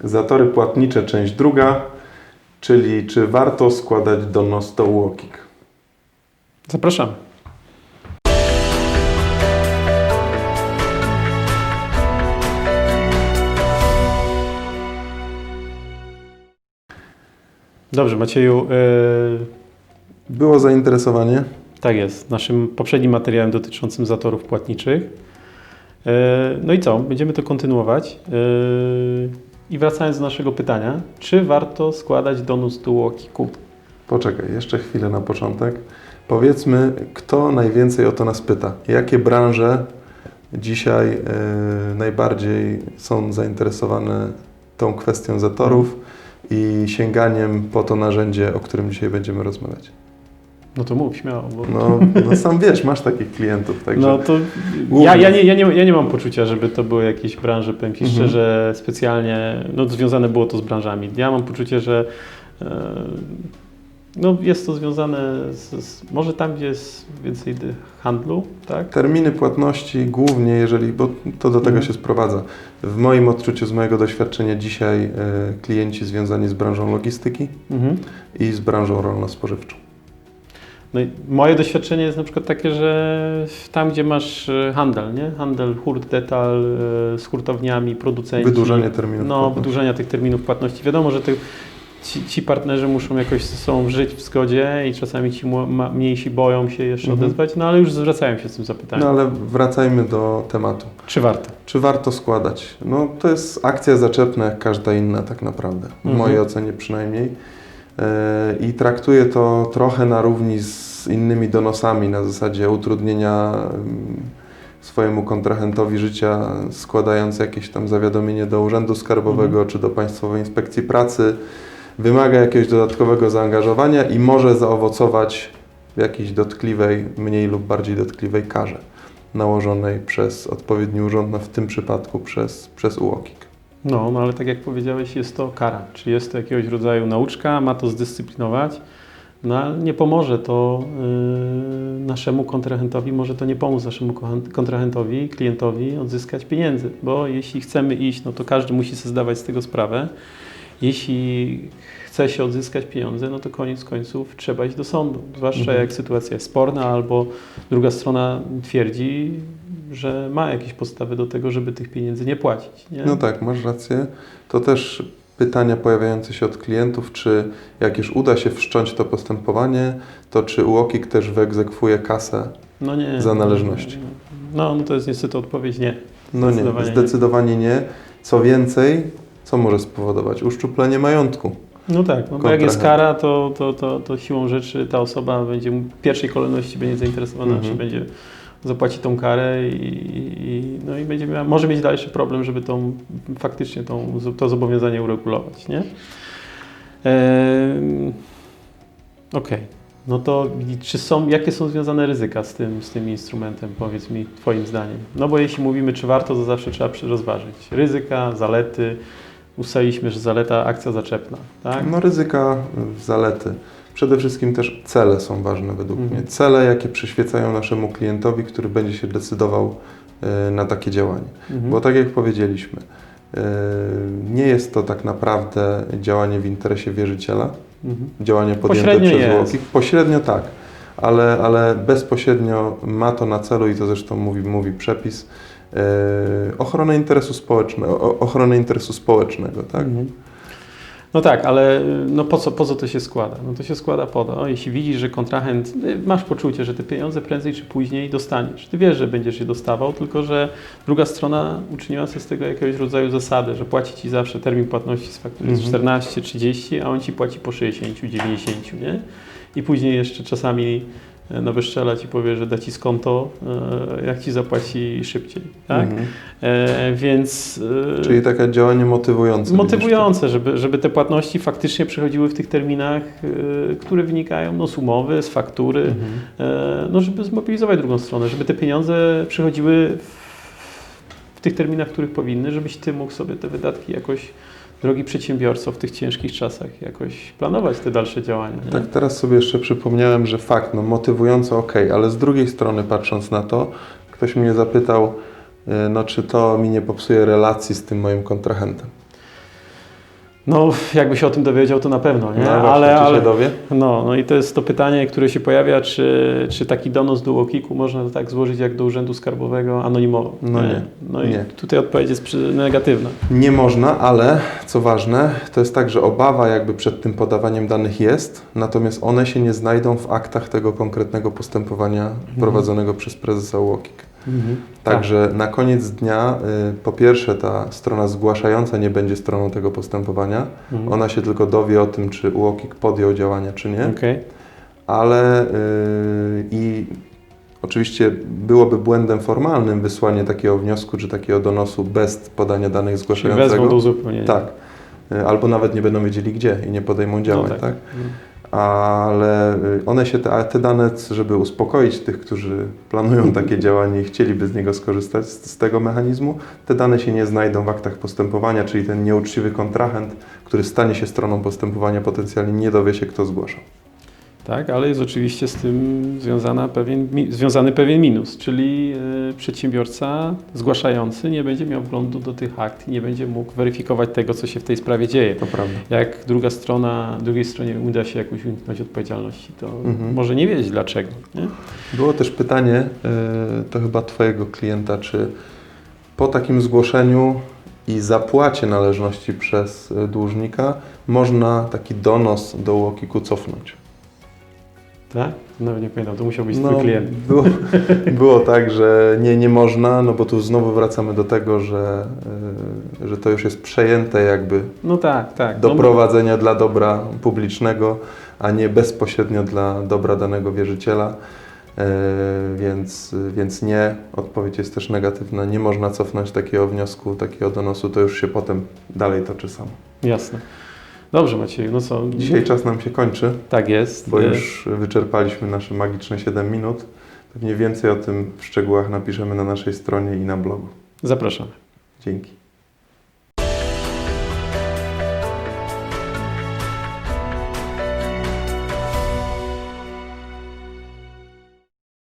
Zatory płatnicze, część druga, czyli czy warto składać donos do UOKiK? Zapraszam. Dobrze, Macieju, yy, Było zainteresowanie? tak jest, naszym poprzednim materiałem dotyczącym zatorów płatniczych. Yy, no i co, będziemy to kontynuować. I wracając do naszego pytania, czy warto składać donus do UOKiK-u? Poczekaj, jeszcze chwilę na początek. Powiedzmy, kto najwięcej o to nas pyta? Jakie branże dzisiaj e, najbardziej są zainteresowane tą kwestią zatorów i sięganiem po to narzędzie, o którym dzisiaj będziemy rozmawiać? No to mów śmiało, bo No, no sam wiesz, masz takich klientów, także No to ja, ja, nie, ja, nie, ja nie mam poczucia, żeby to były jakieś branże, powiem Ci Mhm. szczerze, specjalnie, no związane było to z branżami. Ja mam poczucie, że e, no, jest to związane z, z, może tam, gdzie jest więcej handlu, tak? terminy płatności głównie, jeżeli, bo to do tego Mhm. się sprowadza. W moim odczuciu, z mojego doświadczenia dzisiaj e, klienci związani z branżą logistyki Mhm. i z branżą rolno-spożywczą. No moje doświadczenie jest na przykład takie, że tam, gdzie masz e, handel, nie? Handel, hurt, detal e, z hurtowniami, producenci. Wydłużenie terminów No, płatności. wydłużenia tych terminów płatności. Wiadomo, że te, ci, ci partnerzy muszą jakoś ze sobą żyć w zgodzie i czasami ci mniejsi boją się jeszcze Mhm. odezwać, no ale już zwracają się z tym zapytaniem. No ale wracajmy do tematu. Czy warto? Czy warto składać? No to jest akcja zaczepna jak każda inna tak naprawdę, w Mhm. mojej ocenie przynajmniej. E, I traktuję to trochę na równi z innymi donosami na zasadzie utrudnienia mm, swojemu kontrahentowi życia, składając jakieś tam zawiadomienie do Urzędu Skarbowego Mhm. czy do Państwowej Inspekcji Pracy. Wymaga jakiegoś dodatkowego zaangażowania i może zaowocować w jakiejś dotkliwej, mniej lub bardziej dotkliwej karze nałożonej przez odpowiedni urząd, no w tym przypadku przez, przez UOKiK. No, no ale tak jak powiedziałeś, jest to kara. Czy jest to jakiegoś rodzaju nauczka, ma to zdyscyplinować, no ale nie pomoże to yy, naszemu kontrahentowi, może to nie pomóc naszemu kontrahentowi, klientowi odzyskać pieniędzy, bo jeśli chcemy iść, no to każdy musi sobie zdawać z tego sprawę. Jeśli chce się odzyskać pieniądze, no to koniec końców trzeba iść do sądu. Zwłaszcza Mhm. jak sytuacja jest sporna albo druga strona twierdzi, że ma jakieś podstawy do tego, żeby tych pieniędzy nie płacić. Nie? No tak, masz rację. To też pytania pojawiające się od klientów, czy jak już uda się wszcząć to postępowanie, to czy UOKiK też wyegzekwuje kasę? No nie. za należności. No, no to jest niestety odpowiedź nie. No nie, Zdecydowanie nie. Co więcej, co może spowodować? Uszczuplenie majątku. No tak, no bo jak jest kara, to, to, to, to siłą rzeczy ta osoba będzie w pierwszej kolejności będzie zainteresowana, Mhm. czy będzie zapłaci tą karę i, i, no i będzie miała, może mieć dalszy problem, żeby tą, faktycznie tą, to zobowiązanie uregulować, nie? Ehm, Okej, no to czy są, jakie są związane ryzyka z tym, z tym instrumentem, powiedz mi Twoim zdaniem? No bo jeśli mówimy, czy warto, to zawsze trzeba rozważyć. Ryzyka, zalety, ustaliliśmy, że zaleta akcja zaczepna, tak? No ryzyka, zalety. Przede wszystkim też cele są ważne według Mhm. mnie. Cele, jakie przyświecają naszemu klientowi, który będzie się decydował y, na takie działanie. Mhm. Bo tak jak powiedzieliśmy, y, nie jest to tak naprawdę działanie w interesie wierzyciela, Mhm. działanie podjęte Pośrednio przez. UOKiK. Pośrednio tak, ale, ale bezpośrednio ma to na celu i to zresztą mówi, mówi przepis, yy, ochronę interesu społecznego, ochronę interesu społecznego, tak? Mhm. No tak, ale y, no po, co, po co to się składa? No to się składa po to, jeśli widzisz, że kontrahent, y, masz poczucie, że te pieniądze prędzej czy później dostaniesz. Ty wiesz, że będziesz je dostawał, tylko że druga strona uczyniła sobie z tego jakiegoś rodzaju zasady, że płaci ci zawsze termin płatności z faktury jest Mhm. 14, 30, a on ci płaci po 60, 90, nie? I później jeszcze czasami wyszczela ci powie, że da ci skonto, e, jak ci zapłaci szybciej, tak? Mhm. E, więc... e, Czyli takie działanie motywujące. Motywujące, żeby, żeby te płatności faktycznie przychodziły w tych terminach, które wynikają no, z umowy, z faktury? Mhm. e, no, żeby zmobilizować drugą stronę, żeby te pieniądze przychodziły w, w tych terminach, których powinny, żebyś ty mógł sobie te wydatki jakoś, drogi przedsiębiorco, w tych ciężkich czasach jakoś planować te dalsze działania. Nie? Tak, teraz sobie jeszcze przypomniałem, że fakt, no motywująco ok, ale z drugiej strony patrząc na to, ktoś mnie zapytał, yy, no czy to mi nie popsuje relacji z tym moim kontrahentem. No, jakby się o tym dowiedział, to na pewno, nie? No właśnie, ale, czy ale, się dowie? no, no i to jest to pytanie, które się pojawia, czy, czy taki donos do UOKiK-u można tak złożyć jak do Urzędu Skarbowego anonimowo? No nie, No i nie. tutaj odpowiedź jest negatywna. Nie można, ale co ważne, to jest tak, że obawa jakby przed tym podawaniem danych jest, natomiast one się nie znajdą w aktach tego konkretnego postępowania prowadzonego przez prezesa UOKiK. Także na koniec dnia, y, po pierwsze, ta strona zgłaszająca nie będzie stroną tego postępowania. Mhm. Ona się tylko dowie o tym, czy UOKiK podjął działania, czy nie. Okej. Ale y, i oczywiście byłoby błędem formalnym wysłanie takiego wniosku czy takiego donosu bez podania danych Czyli zgłaszającego. do uzupełnienia. Tak. Y, Albo nawet nie będą wiedzieli gdzie i nie podejmą działań, tak. tak? Ale y, one się, te, te dane, żeby uspokoić tych, którzy planują takie działanie i chcieliby z niego skorzystać, z, z tego mechanizmu, te dane się nie znajdą w aktach postępowania, czyli ten nieuczciwy kontrahent, który stanie się stroną postępowania, potencjalnie nie dowie się, kto zgłaszał. Tak, ale jest oczywiście z tym związana pewien, związany pewien minus, czyli y, przedsiębiorca zgłaszający nie będzie miał wglądu do tych akt i nie będzie mógł weryfikować tego, co się w tej sprawie dzieje. To prawda. Jak druga strona, drugiej stronie uda się jakoś uniknąć odpowiedzialności, to Mhm. może nie wiedzieć dlaczego. Nie? Było też pytanie, y, to chyba Twojego klienta, czy po takim zgłoszeniu i zapłacie należności przez y, dłużnika można taki donos do UOKiK-u cofnąć? Tak? Nawet nie pamiętam, to musiał być No, twój klient. Było, było tak, że nie, nie można, no bo tu znowu wracamy do tego, że, y, że to już jest przejęte jakby No tak, tak. do no, prowadzenia dla dobra publicznego, a nie bezpośrednio dla dobra danego wierzyciela. E, Więc, więc nie, odpowiedź jest też negatywna. Nie można cofnąć takiego wniosku, takiego donosu, to już się potem dalej toczy samo. Jasne. Dobrze Macieju, no co? Dzisiaj czas nam się kończy, Tak jest. bo już wyczerpaliśmy nasze magiczne 7 minut. Pewnie więcej o tym w szczegółach napiszemy na naszej stronie i na blogu. Zapraszamy. Dzięki.